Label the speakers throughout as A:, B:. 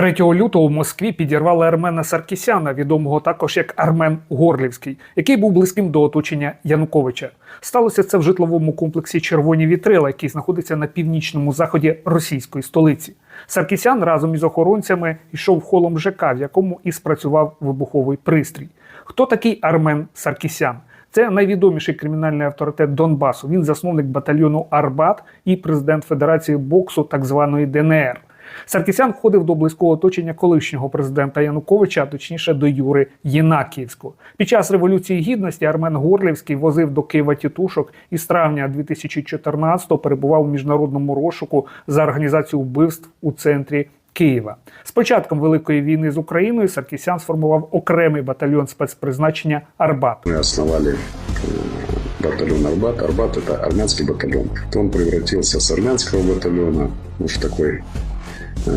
A: 3 лютого в Москві підірвали Армена Саркісяна, відомого також як Армен Горлівський, який був близьким до оточення Януковича. Сталося це в житловому комплексі Червоні вітрила, який знаходиться на північному заході російської столиці. Саркісян разом із охоронцями йшов холом ЖК, в якому і спрацював вибуховий пристрій. Хто такий Армен Саркісян? Це найвідоміший кримінальний авторитет Донбасу. Він засновник батальйону Арбат і президент Федерації боксу так званої ДНР. Саркісян входив до близького оточення колишнього президента Януковича, а точніше до Юри Єнакіївського. Під час революції гідності Армен Горлівський возив до Києва тітушок і з травня 2014-го перебував у міжнародному розшуку за організацію вбивств у центрі. Києва з початком великої війни з Україною Саркісян сформував окремий батальйон спецпризначення Арбат.
B: Мы основали э, батальон Арбат. Арбат это армянский батальон. Он превратился с армянского батальона в такой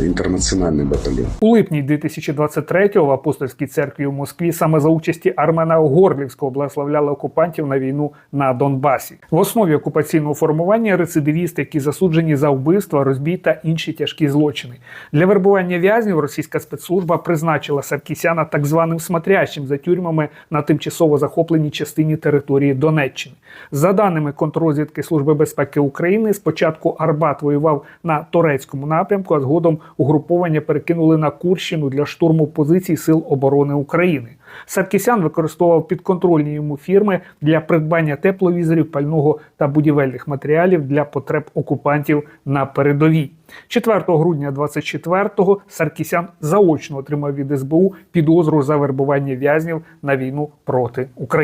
B: интернациональный батальон.
A: У липні 2023-го в апостольській церкві у Москві саме за участі Армена Горлівського благословляли окупантів на війну на Донбасі. В основі окупаційного формування рецидивісти, які засуджені за вбивства, розбій та інші тяжкі злочини. Для вербування в'язнів російська спецслужба призначила Саркісяна так званим смотрящим за тюрмами на тимчасово захопленій частині території Донеччини. За даними контррозвідки Служби безпеки України, спочатку Арбат воював на турецькому напрямку, а згодом угруповання перекинули на Курщину для штурму позицій Сил оборони України. Саркісян використовував підконтрольні йому фірми для придбання тепловізорів, пального та будівельних матеріалів для потреб окупантів на передовій. 4 грудня 24-го Саркісян заочно отримав від СБУ підозру за вербування в'язнів на війну проти України.